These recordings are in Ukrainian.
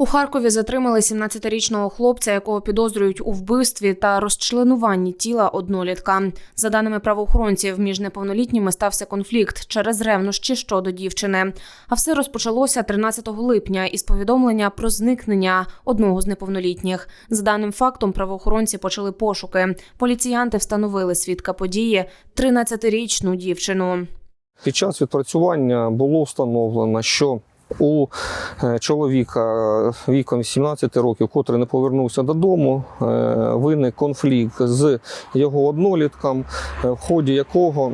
У Харкові затримали 17-річного хлопця, якого підозрюють у вбивстві та розчленуванні тіла однолітка. За даними правоохоронців, між неповнолітніми стався конфлікт через ревнощі щодо дівчини. А все розпочалося 13 липня із повідомлення про зникнення одного з неповнолітніх. За даним фактом, правоохоронці почали пошуки. Поліціянти встановили свідка події 13-річну дівчину. Під час відпрацювання було встановлено, що у е, чоловіка віком 17 років, котрий не повернувся додому, е, виник конфлікт з його однолітком, е, в ході якого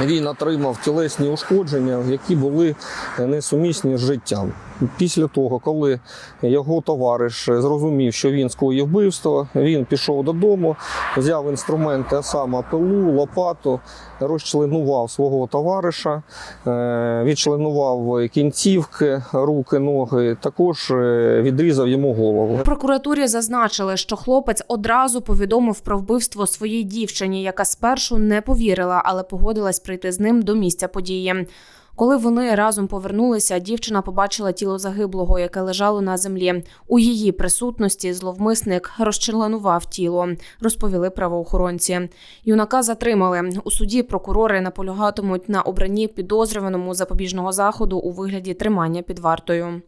він отримав тілесні ушкодження, які були несумісні з життям. Після того, коли його товариш зрозумів, що він скоїв вбивство, він пішов додому, взяв інструменти, а саме пилу, лопату, розчленував свого товариша, е, відчленував кінцівки, руки, ноги, також е, відрізав йому голову. Прокуратурі зазначили, що хлопець одразу повідомив про вбивство своїй дівчині, яка спершу не повірила, але погодилась прийти з ним до місця події. Коли вони разом повернулися, дівчина побачила тіло загиблого, яке лежало на землі. У її присутності зловмисник розчленував тіло, розповіли правоохоронці. Юнака затримали у суді. Прокурори наполягатимуть на обранні підозрюваному запобіжного заходу у вигляді тримання під вартою.